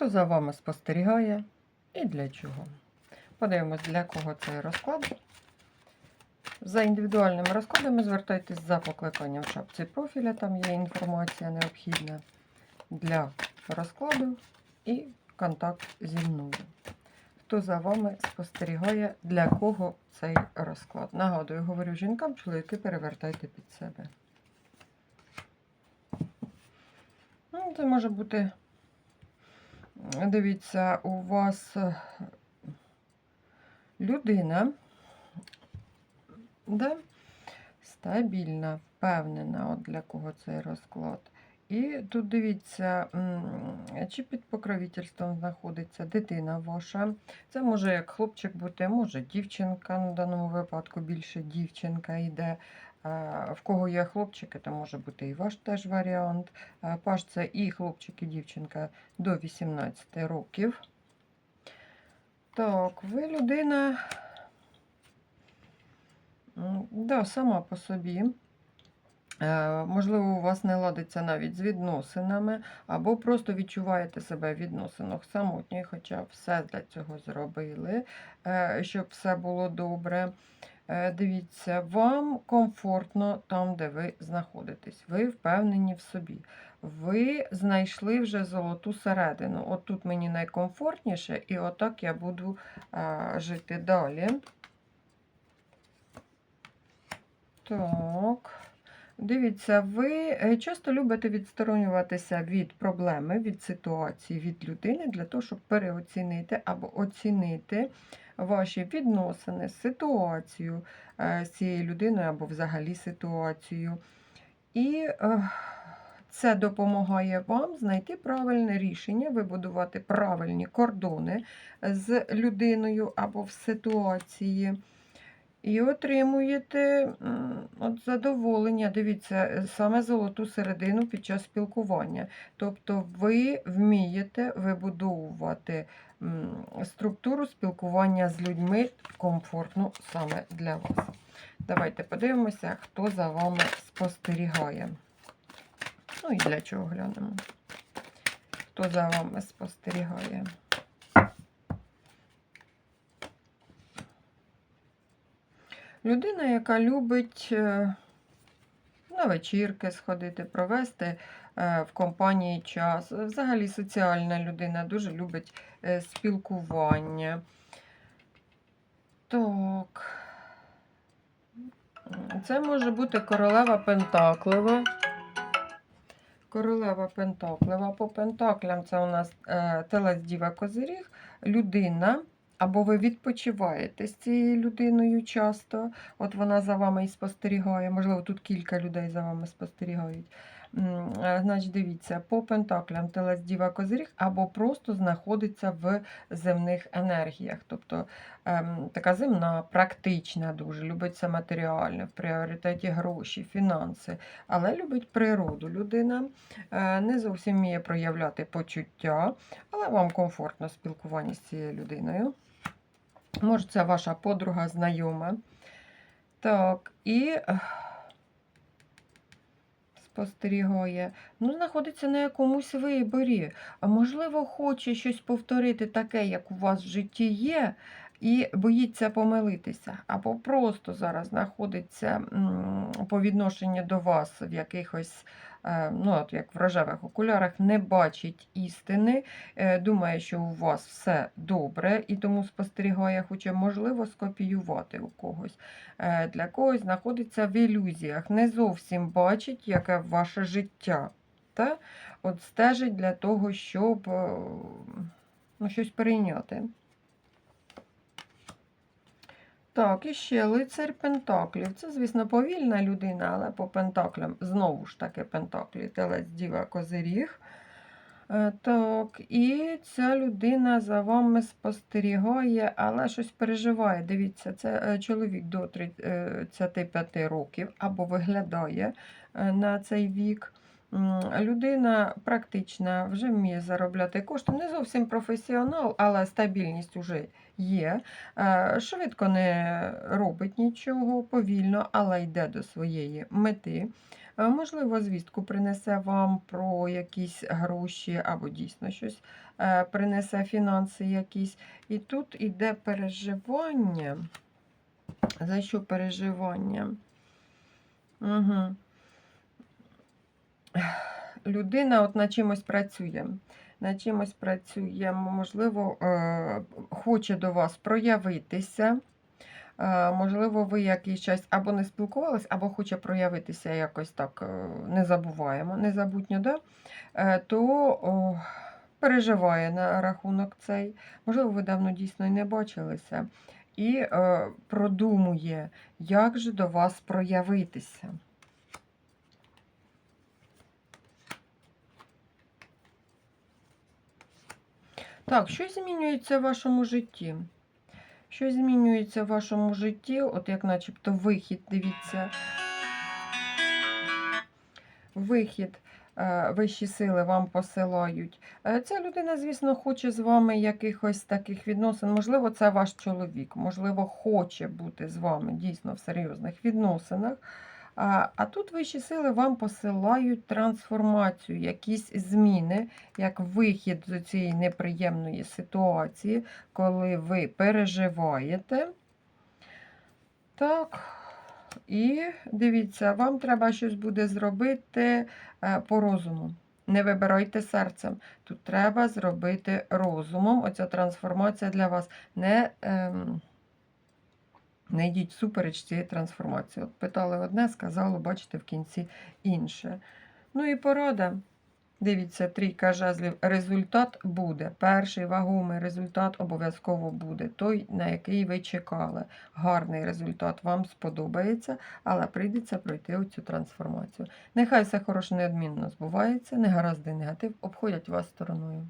хто за вами спостерігає і для чого. Подивимось, для кого цей розклад. За індивідуальними розкладами звертайтесь за покликанням в шапці профіля, там є інформація необхідна для розкладу і контакт зі мною. Хто за вами спостерігає, для кого цей розклад. Нагадую, говорю жінкам, чоловіки перевертайте під себе. Ну, це може бути, дивіться, у вас е, людина, да? стабільна, впевнена, от для кого цей розклад. І тут дивіться, чи під покровительством знаходиться дитина ваша. Це може як хлопчик бути, може дівчинка, на даному випадку більше дівчинка йде. В кого є хлопчики, то може бути і ваш теж варіант. Паш це і хлопчик, і дівчинка до 18 років. Так, ви людина, да, сама по собі. Е, Можливо, у вас не ладиться навіть з відносинами, або просто відчуваєте себе в відносинах самотньої, хоча все для цього зробили, е, щоб все було добре. Е, Дивіться, вам комфортно там, де ви знаходитесь. Ви впевнені в собі. Ви знайшли вже золоту середину. От тут мені найкомфортніше, і отак я буду жити далі. Так. Дивіться, ви е, часто любите відсторонюватися від проблеми, від ситуації, від людини для того, щоб переоцінити або оцінити ваші відносини, ситуацію е, з цією людиною або взагалі ситуацію. І е, це допомагає вам знайти правильне рішення, вибудувати правильні кордони з людиною або в ситуації. І отримуєте от задоволення, дивіться, е, саме золоту середину під час спілкування. Тобто ви вмієте вибудовувати структуру спілкування з людьми комфортну саме для вас. Давайте подивимося, хто за вами спостерігає. Ну і для чого глянемо. Хто за вами спостерігає? Людина, яка любить е, на вечірки сходити, провести е, в компанії час. Взагалі соціальна людина, дуже любить е, спілкування. Так. Це може бути королева Пентаклева. Королева Пентаклева. По Пентаклям це у нас е, Телес Діва Козиріг. Людина. Або ви відпочиваєте з цією людиною часто, от вона за вами і спостерігає, можливо, тут кілька людей за вами спостерігають. Е, Значить, дивіться, по пентаклям Телес Діва Козиріг або просто знаходиться в земних енергіях. Тобто ем, така земна, практична, дуже, любить це матеріальне, в пріоритеті гроші, фінанси, але любить природу людина, е, не зовсім вміє проявляти почуття, але вам комфортно спілкування з цією людиною. Може, це ваша подруга, знайома. Так, і спостерігає. Ну, знаходиться на якомусь виборі. А можливо, хоче щось повторити таке, як у вас в житті є, і боїться помилитися. Або просто зараз знаходиться по відношенню до вас в якихось, е, ну, от як в рожевих окулярах, не бачить істини, е, думає, що у вас все добре, і тому спостерігає, хоче, можливо, скопіювати у когось. Е, Для когось знаходиться в ілюзіях, не зовсім бачить, яке ваше життя. Та? От стежить для того, щоб ну, щось перейняти. Так, і ще лицар Пентаклів. Це, звісно, повільна людина, але по Пентаклям знову ж таки Пентаклі, телець Діва Козиріг. Е, Так, і ця людина за вами спостерігає, але щось переживає. Дивіться, це е, чоловік до 35 років або виглядає е, на цей вік. Людина практична, вже вміє заробляти кошти. Не зовсім професіонал, але стабільність вже є. Е, Швидко не робить нічого, повільно, але йде до своєї мети. Е, Можливо, звістку принесе вам про якісь гроші або дійсно щось е, принесе фінанси якісь. І тут іде переживання. За що переживання? Угу. Людина от над чимось працює. Над чимось працює, можливо, е, хоче до вас проявитися. Е, Можливо, ви якийсь час або не спілкувались, або хоче проявитися якось так е, незабуваємо, незабутньо, да? То о, переживає на рахунок цей. Можливо, ви давно дійсно і не бачилися. І е, продумує, як же до вас проявитися. Так, що змінюється в вашому житті? Що змінюється в вашому житті? От як начебто вихід, дивіться. Вихід, е, вищі сили вам посилають. Е, Ця людина, звісно, хоче з вами якихось таких відносин. Можливо, це ваш чоловік, можливо, хоче бути з вами дійсно в серйозних відносинах. А, тут вищі сили вам посилають трансформацію, якісь зміни, як вихід з цієї неприємної ситуації, коли ви переживаєте. Так. І дивіться, вам треба щось буде зробити е, по розуму. Не вибирайте серцем. Тут треба зробити розумом. Оця трансформація для вас. Не, ем, не йдіть супереч цієї трансформації. От питали одне, сказали, бачите, в кінці інше. Ну і порада. Дивіться, трійка жезлів. Результат буде. Перший вагомий результат обов'язково буде. Той, на який ви чекали. Гарний результат вам сподобається, але прийдеться пройти оцю трансформацію. Нехай все хороше неодмінно збувається, негаразди негатив обходять вас стороною.